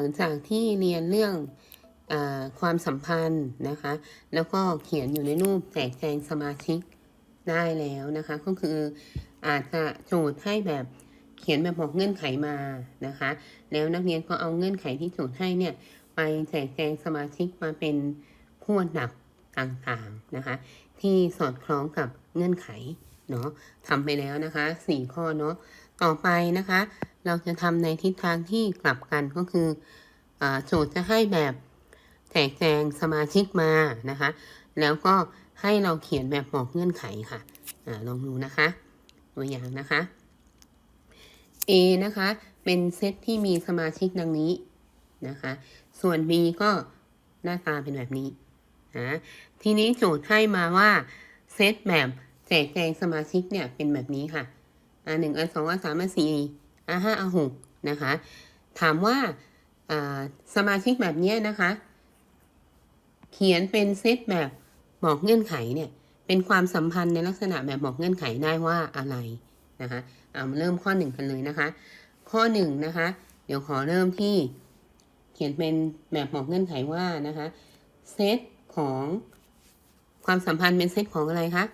ลังจากที่เรียนเรื่องอความสัมพันธ์นะคะ แล้วก็เขียนอยู่ในรูปแจกแจงสมาชิกได้แล้วนะคะ ก็คืออาจจะโจทย์ให้แบบเขียนแบบบอกเงื่อนไขมานะคะ แล้วนักเรียนก็เอาเงื่อนไขที่โจทย์ให้เนี่ยไปแจกแจงสมาชิกมาเป็นขั้วดับต่างๆนะคะ ที่สอดคล้องกับเงื่อนไขเนาะทำไปแล้วนะคะสี่ข้อเนาะ ต่อไปนะคะ เราจะทำในทิศทางที่กลับกันก็คืออโจทย์จะให้แบบแจกแจงสมาชิกมานะคะ แล้วก็ให้เราเขียนแบบบอกเงื่อนไขค่ะอลองดูนะคะ ตัวอย่างนะคะ A นะคะ เป็นเซตที่มีสมาชิกดังนี้นะคะ ส่วน B ก็หน้าตาเป็นแบบนี้นะทีนี้โจทย์ให้มาว่าเซตแบบแจกแจงสมาชิกเนี่ยเป็นแบบนี้ค่ะ อ่าหนึ่งอันสองอันสามอันสี่อันห้าอันหกนะคะ ถามว่าอ่าสมาชิกแบบนี้นะคะ เขียนเป็นเซตแบบบอกเงื่อนไขเนี่ยเป็นความสัมพันธ์ในลักษณะแบบบอกเงื่อนไขได้ว่าอะไรนะคะเอามาเริ่มข้อหนึ่งกันเลยนะคะ ข้อหนึ่งนะคะ เดี๋ยวขอเริ่มที่เขียนเป็นแบบบอกเงื่อนไขว่านะคะเซตของความสัมพันธ์เป็นเซตของอะไรคะ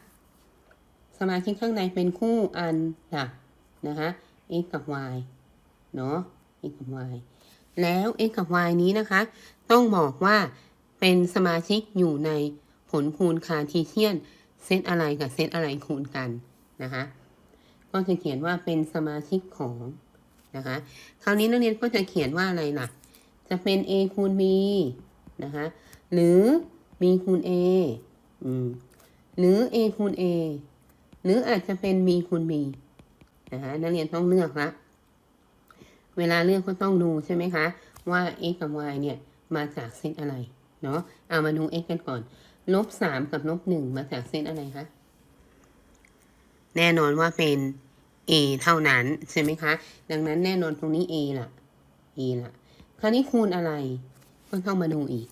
สมาชิกข้างในเป็นคู่อันดับนะคะ x กับ y เนาะ x กับ y แล้ว x กับ y นี้นะคะ ต้องบอกว่าเป็นสมาชิกอยู่ในผลคูณคาร์ทีเชียนเซตอะไรกับเซตอะไรคูณกันนะคะก็จะเขียนว่าเป็นสมาชิกของนะคะคราวนี้นักเรียนก็จะเขียนว่าอะไรล่ะ จะเป็น a คูณ b นะคะหรือ b คูณ a อืมหรือ a คูณ a หรืออาจจะเป็น b คูณ b นะคะนักเรียนต้องเลือกละเวลาเลือกก็ต้องดูใช่ไหมคะ ว่า x กับ y เนี่ยมาจากเซตอะไรเนาะเอามาดู x กันก่อนลบสามกับลบหนึ่งมาจากเซตอะไรคะแน่นอนว่าเป็น a เท่านั้นใช่ไหมคะ ดังนั้นแน่นอนตรงนี้ a ล่ะ a ล่ะ คราวนี้คูณอะไรก็ต้องมาดูอีก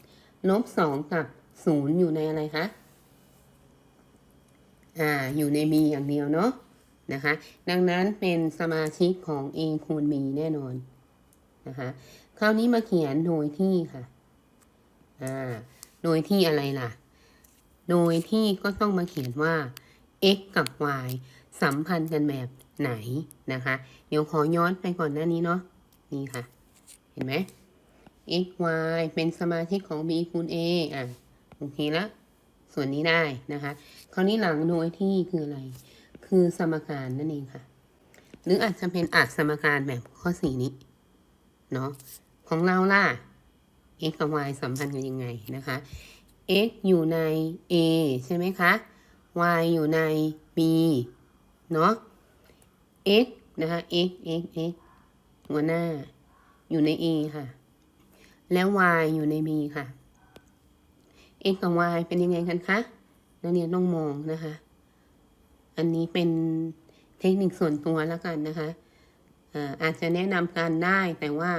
ลบสองกับศูนย์อยู่ในอะไรคะ อ่าอยู่ใน b อย่างเดียวเนาะนะคะ ดังนั้นเป็นสมาชิกของ a คูณ b แน่นอนนะคะคราวนี้มาเขียนโดยที่ค่ะอ่าโดยที่อะไรล่ะ โดยที่ก็ต้องมาเขียนว่า x กับ y สัมพันธ์กันแบบไหนนะคะ เดี๋ยวขอย้อนไปก่อนหน้านี้เนาะนี่ค่ะ เห็นไหม x y เป็นสมาชิกของ b คูณ a อะ โอเคละ ส่วนนี้ได้นะคะ คราวนี้หลังโดยที่คืออะไร คือสมการนั่นเองค่ะ หรืออาจจะเป็นอาจสมการแบบข้อสี่นี้ เนาะของเราล่ะ x กับ y สัมพันธ์กันยังไงนะคะ x อยู่ใน a ใช่ไหมคะ y อยู่ใน b เนาะ x นะคะ x x x หัวหน้า อยู่ใน a ค่ะ แล้ว y อยู่ใน b ค่ะ x กับ y เป็นยังไงกันคะนักเรียนต้องมองนะคะ อันนี้เป็นเทคนิคส่วนตัวแล้วกันนะคะอ่าอาจจะแนะนำการได้แต่ว่า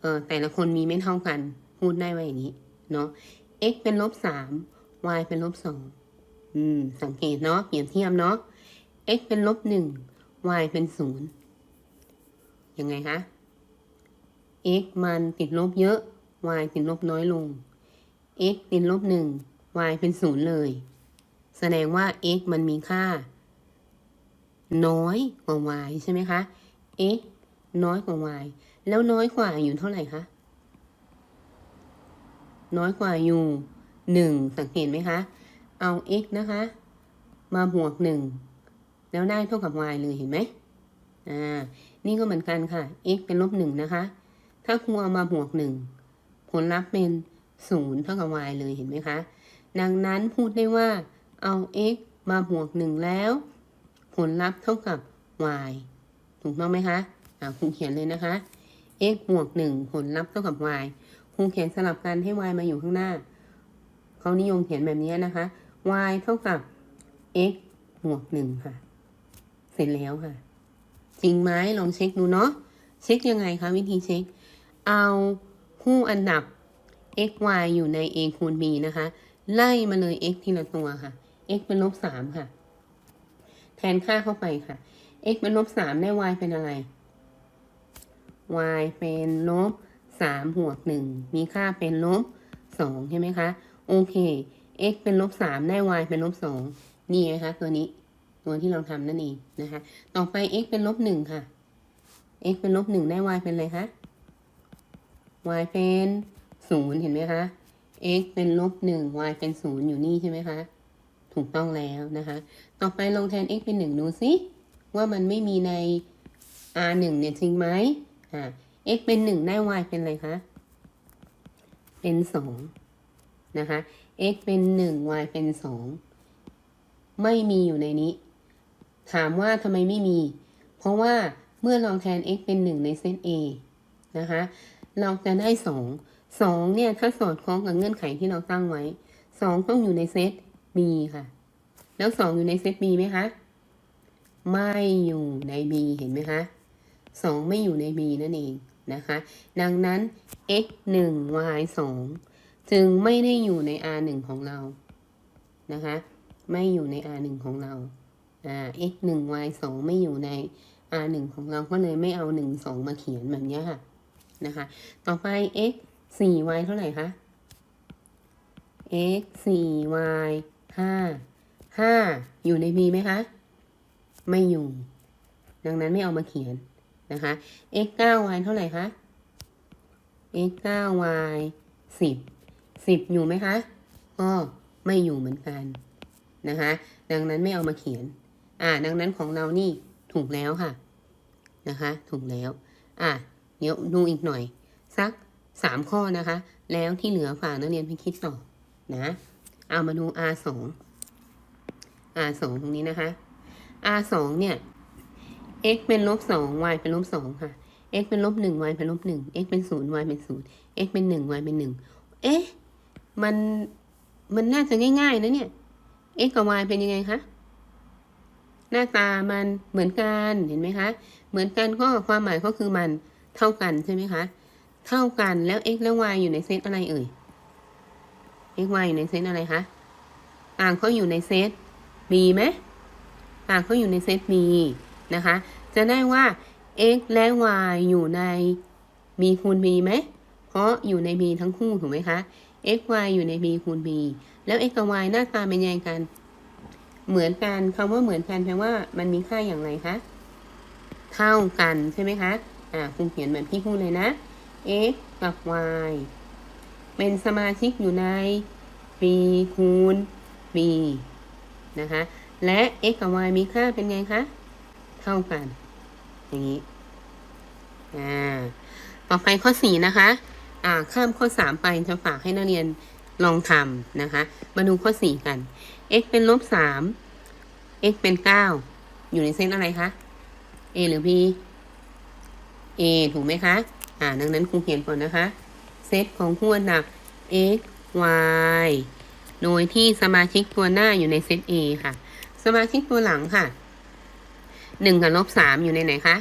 เออแต่ละคนมีไม่เท่ากัน พูดได้ว่าอย่างนี้ เนาะ x เป็นลบสาม y เป็นลบสองอืมสังเกตเนาะเปรียบเทียบเนาะ x เป็นลบหนึ่ง y เป็นศูนย์ยังไงคะ x มันติดลบเยอะ y ติดลบน้อยลง x ติดลบหนึ่ง y เป็นศูนย์เลย แสดงว่า x มันมีค่า น้อยกว่า y ใช่ไหมคะ x น้อยกว่า y แล้วน้อยกว่าอยู่เท่าไหร่คะ น้อยกว่าอยู่หนึ่งสังเกตไหมคะ เอา x นะคะ มาบวกหนึ่งแล้วได้เท่ากับ y เลยเห็นไหมอ่า นี่ก็เหมือนกันค่ะ x เป็นลบหนึ่งนะคะ ถ้าครูเอามาบวกหนึ่งผลลัพธ์เป็น ศูนย์เท่ากับ y เลยเห็นไหมคะ ดังนั้นพูดได้ว่าเอา x มาบวกหนึ่งแล้ว ผลลัพธ์เท่ากับ y ถูกต้องไหมคะอ่าครูเขียนเลยนะคะ x บวกหนึ่งผลลัพธ์เท่ากับ y ครูเขียนสลับกันให้ y มาอยู่ข้างหน้า เขานิยมเขียนแบบนี้นะคะ y เท่ากับ x บวกหนึ่งค่ะ เสร็จแล้วค่ะ จริงไหมลองเช็คดูเนาะ เช็คยังไงคะวิธีเช็ค เอาคู่อันดับ x y อยู่ใน a คูณ b นะคะ ไล่มาเลย x ทีละตัวค่ะ x เป็นลบสามค่ะ แทนค่าเข้าไปค่ะ x เป็นลบสามได้ y เป็นอะไร y เป็นลบสามบวกหนึ่งมีค่าเป็นลบสองใช่ไหมคะ โอเค x เป็นลบสามได้ y เป็นลบสองนี่ไงคะ ตัวนี้ตัวที่เราทำนั่นเองนะคะ ต่อไป x เป็นลบหนึ่งค่ะ x เป็นลบหนึ่งได้ y เป็นอะไรคะ y เป็น ศูนย์เห็นไหมคะ x เป็นลบหนึ่ง y เป็นศูนย์อยู่นี่ใช่ไหมคะ ถูกต้องแล้วนะคะ ต่อไปลองแทน x เป็นหนึ่งดูสิว่ามันไม่มีใน r หนึ่งเนี่ยจริงไหมอ่า x เป็นหนึ่งได้ y เป็นอะไรคะ เป็นสองนะคะ x เป็นหนึ่ง y เป็นสองไม่มีอยู่ในนี้ ถามว่าทำไมไม่มี เพราะว่าเมื่อเราแทน x เป็นหนึ่งในเซต a นะคะ เราจะได้สอง สองเนี่ยถ้าสอดคล้องกับเงื่อนไขที่เราตั้งไว้สองต้องอยู่ในเซต b ค่ะ แล้วสองอยู่ในเซต b ไหมคะ ไม่อยู่ใน b เห็นไหมคะสองไม่อยู่ใน b นั่นเองนะคะ ดังนั้น x 1 y 2จึงไม่ได้อยู่ใน r 1ของเรานะคะ ไม่อยู่ใน r 1ของเราอ่า x 1 y 2ไม่อยู่ใน r 1ของเราก็เลยไม่เอา 1 2 มาเขียนแบบเนี้ยค่ะนะคะ ต่อไป x 4 y เท่าไหร่คะ x 4 y 5 5อยู่ใน b ไหมคะ ไม่อยู่ ดังนั้นไม่เอามาเขียนนะคะ x 9 y เท่าไหร่คะ x 9 y 10 10อยู่ไหมคะก็ไม่อยู่เหมือนกันนะคะ ดังนั้นไม่เอามาเขียน อ่า ดังนั้นของเรานี่ถูกแล้วค่ะ นะคะ ถูกแล้ว อะ เดี๋ยวดูอีกหน่อย สัก สามข้อนะคะ แล้วที่เหลือฝากนักเรียนไปคิดต่อนะ เอามาดู R สอง R สองตรงนี้นะคะ R สองเนี่ย x เป็นลบสอง y เป็นลบสองค่ะ x เป็นลบหนึ่ง y เป็นลบหนึ่ง x เป็นศูนย์ y เป็นศูนย์ x เป็นหนึ่ง y เป็นหนึ่งเอ๊ะ มัน มันน่าจะง่ายๆนะเนี่ย x กับ y เป็นยังไงคะ หน้าตามันเหมือนกัน เห็นไหมคะ เหมือนกันก็ความหมายก็คือมันเท่ากันใช่ไหมคะ เท่ากันแล้ว x และ y อยู่ในเซตอะไรเอ่ย x y อยู่ในเซตอะไรคะต่างเขาอยู่ในเซต b ไหมต่างเขาอยู่ในเซต b นะคะ จะได้ว่า x และ y อยู่ใน b คูณ b ไหม เพราะอยู่ใน b ทั้งคู่ถูกไหมคะ x y อยู่ใน b คูณ b แล้ว x กับ y หน้าตาเป็นยังไงกัน เหมือนกันคำว่าเหมือนกันแปลว่ามันมีค่าอย่างไรคะ เท่ากันใช่ไหมคะ อ่าคุณเขียนเหมือนที่พูดเลยนะ x กับ y เป็นสมาชิกอยู่ใน b คูณ b นะคะ และ x กับ y มีค่าเป็นไงคะ เท่ากัน อย่างนี้ อ่า ต่อไปข้อ4นะคะ อ่า ข้ามข้อ3ไปจะฝากให้นักเรียนลองทำนะคะ มาดูข้อ4กัน x เป็นลบ3 x เป็น9อยู่ในเส้นอะไรคะ a หรือ b a ถูกไหมคะ อ่าดังนั้นครูเขียนก่อนนะคะ เซตของคู่อันดับ x y โดยที่สมาชิกตัวหน้าอยู่ในเซต A ค่ะ สมาชิกตัวหลังค่ะหนึ่งกับลบสามอยู่ในไหนคะ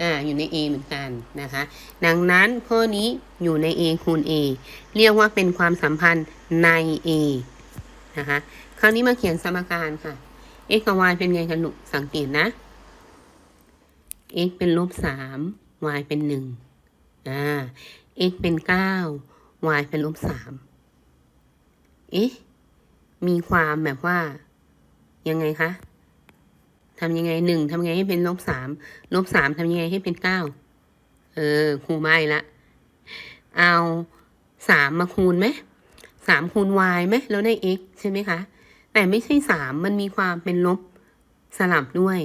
อ่า อยู่ใน A เหมือนกันนะคะ ดังนั้นข้อนี้อยู่ใน A คูณ A เรียกว่าเป็นความสัมพันธ์ใน A นะคะ คราวนี้มาเขียนสมการค่ะ x กับ y เป็นไงกันลูกสังเกตนะ x เป็นลบสาม y เป็นหนึ่งอ่า x เป็นเก้า y เป็นลบสามเอ๊ะ มีความแบบว่า ยังไงคะทำยังไงหนึ่งทำยังไงให้เป็นลบสามลบสามทำยังไงให้เป็นเก้าเออครูไม่ละ เอาสามมาคูณไหมสามคูณ y ไหมแล้วได้ x ใช่ไหมคะ แต่ไม่ใช่สามมันมีความเป็นลบสลับด้วย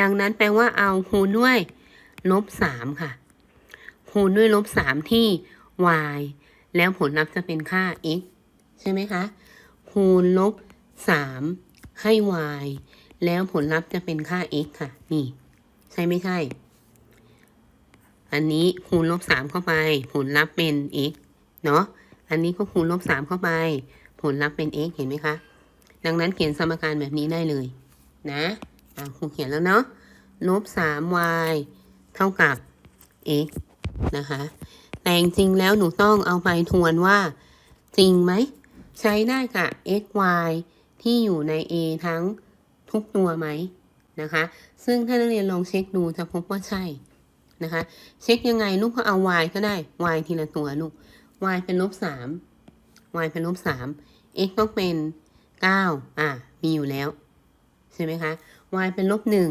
ดังนั้นแปลว่าเอาคูณด้วย ลบสามค่ะ คูณด้วยลบสามที่ y แล้วผลลัพธ์จะเป็นค่า x ใช่ไหมคะ คูณลบสามให้ y แล้วผลลัพธ์จะเป็นค่า x ค่ะ นี่ ใช่ไม่ใช่ อันนี้คูณลบสามเข้าไป ผลลัพธ์เป็น x เนาะ อันนี้ก็คูณลบสามเข้าไป ผลลัพธ์เป็น x เห็นไหมคะ ดังนั้นเขียนสมการแบบนี้ได้เลย นะอ่าครูเขียนแล้วเนาะลบสาม y เท่ากับ x นะคะ แต่จริงแล้วหนูต้องเอาไปทวนว่า จริงไหม ใช้ได้กับ x y ที่อยู่ใน a ทั้งทุกตัวไหมนะคะ ซึ่งถ้านักเรียนลองเช็คดูจะพบว่าใช่นะคะ เช็คยังไงลูกก็เอา y ก็ได้ y ทีละตัวลูก y เป็นลบสาม y เป็นลบสาม x ต้องเป็นเก้าอะ มีอยู่แล้ว ใช่ไหมคะ y เป็นลบหนึ่ง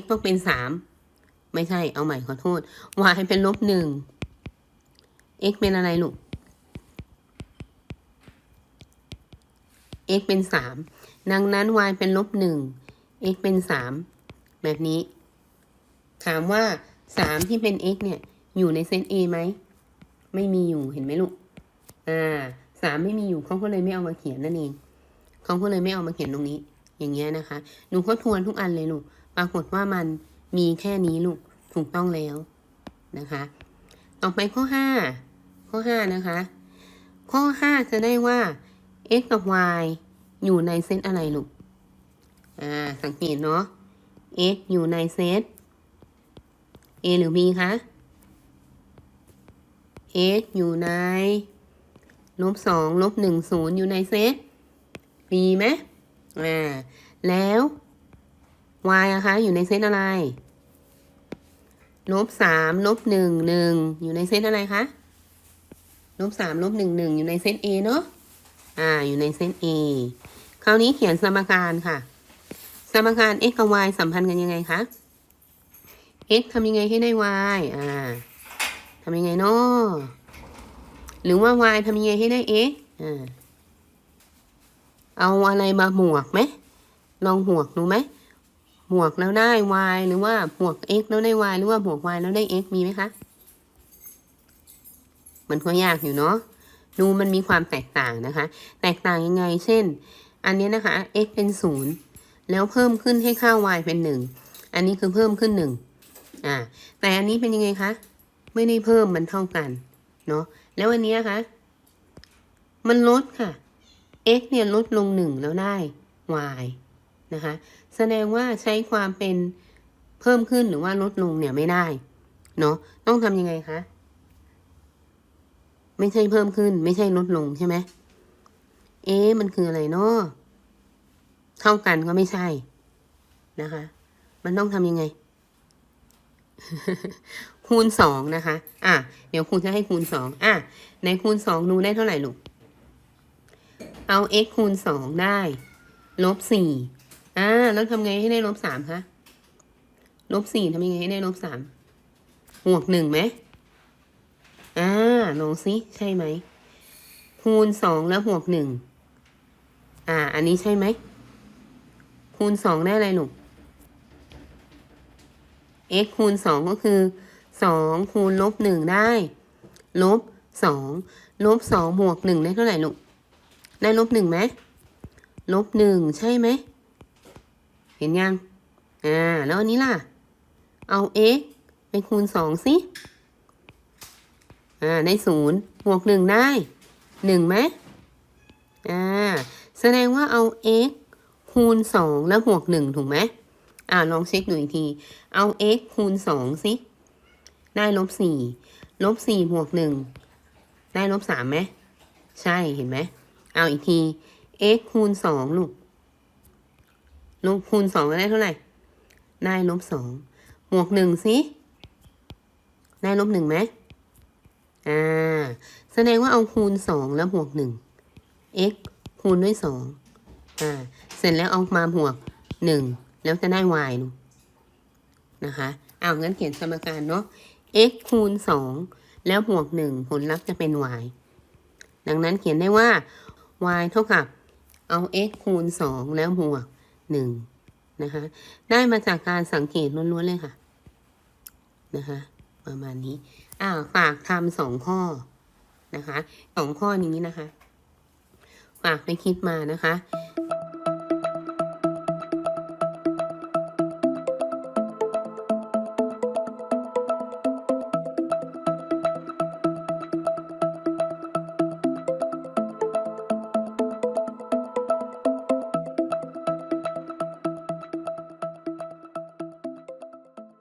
x ต้องเป็นสาม ไม่ใช่ เอาใหม่ขอโทษ y เป็นลบหนึ่ง x เป็นอะไรลูก x เป็นสาม ดังนั้น y เป็นลบหนึ่ง x เป็นสาม แบบนี้ ถามว่าสามที่เป็น x เนี่ย อยู่ในเซต A ไหม ไม่มีอยู่ เห็นไหมลูก อ่าสามไม่มีอยู่เขาก็เลยไม่เอามาเขียนนั่นเองเขาก็เลยไม่เอามาเขียนตรงนี้ อย่างเงี้ยนะคะ หนูก็ทวนทุกอันเลยลูก ปรากฏว่ามัน มีแค่นี้ลูกถูกต้องแล้วนะคะ ต่อไปข้อห้าข้อห้านะคะ ข้อห้าจะได้ว่า x กับ y อยู่ในเซตอะไรลูก อ่า สังเกตเนาะ x อยู่ในเซต a หรือ b คะ x อยู่ในลบสองลบหนึ่งศูนย์อยู่ในเซต b ไหมอ่า แล้ว y อะคะ อยู่ในเซตอะไร ลบสามลบหนึ่งหนึ่งอยู่ในเซตอะไรคะลบสามลบหนึ่งหนึ่งอยู่ในเซต A เนาะอ่า อยู่ในเซต A คราวนี้เขียนสมการค่ะ สมการ x กับ y สัมพันธ์กันยังไงคะ x ทำยังไงให้ได้ y อ่าทำยังไงเนาะหรือว่า y ทำยังไงให้ได้ x อ่าเอาอะไรมาหมวกไหมลองหวกดูไหม หมวกแล้วได้ y หรือว่าหมวก x แล้วได้ y หรือว่าหมวก y แล้วได้ x มีไหมคะ มันก็ยากอยู่เนาะดูมันมีความแตกต่างนะคะ แตกต่างยังไง เช่น อันนี้นะคะ x เป็นศูนย์แล้วเพิ่มขึ้นให้ค่า y เป็นหนึ่งอันนี้คือเพิ่มขึ้นหนึ่งอ่า แต่อันนี้เป็นยังไงคะ ไม่ได้เพิ่มมันเท่ากัน เนาะ แล้วอันนี้นะคะ มันลดค่ะ x เนี่ยลดลงหนึ่งแล้วได้ y นะคะ แสดงว่าใช้ความเป็นเพิ่มขึ้นหรือว่าลดลงเนี่ยไม่ได้ เนาะต้องทำยังไงคะ ไม่ใช่เพิ่มขึ้น ไม่ใช่ลดลงใช่ไหมเอ๊ะมันคืออะไรเนาะเท่ากันก็ไม่ใช่นะคะ มันต้องทำยังไง คูณสองนะคะ อะ เดี๋ยวครูจะให้คูณสองอะ ในคูณสองดูได้เท่าไหร่ลูก เอา x คูณสองได้ ลบสี่ อ่าแล้วทำไงให้ได้ลบสามคะลบสี่ทำยังไงให้ได้ลบสามบวกหนึ่งไหมอ่าลองซิใช่ไหมคูณสองแล้วบวกหนึ่งอ่า อันนี้ใช่ไหมคูณสองได้อะไรลูก x คูณสองก็คือสองคูณลบหนึ่งได้ ลบสองลบสองบวกหนึ่งได้เท่าไหร่ลูกได้ลบหนึ่งไหมลบหนึ่งใช่ไหม ห็นยัง อ่า แล้วอันนี้ล่ะ เอา x ไปคูณสองสิ อ่า ได้ศูนย์บวกหนึ่งได้หนึ่งไหมอ่า แสดงว่าเอา x คูณสองแล้วบวกหนึ่งถูกไหมอ่า ลองเช็คดูอีกที เอา x คูณสองสิ ได้ลบสี่ลบสี่บวกหนึ่งได้ลบสามไหม ใช่ เห็นไหม เอาอีกที x คูณสองลูก ลบคูณสองก็ได้เท่าไหร่ ได้ลบสองบวกหนึ่งสิ ได้ลบหนึ่งไหมอ่า แสดงว่าเอาคูณสองแล้วบวกหนึ่ง x คูณด้วยสองอ่า เสร็จแล้วเอามาบวกหนึ่งแล้วจะได้ y ลูนะคะเอางั้นเขียนสมการเนาะ x คูณสองแล้วบวกหนึ่งผลลัพธ์จะเป็น y ดังนั้นเขียนได้ว่า y เท่ากับเอา x คูณสองแล้วบวก หนึ่งนะคะ ได้มาจากการสังเกตล้วนๆเลยค่ะ นะคะ ประมาณนี้ อ่าฝากทำสองข้อนะคะสองข้อนี้นะคะ ฝากไปคิดมานะคะ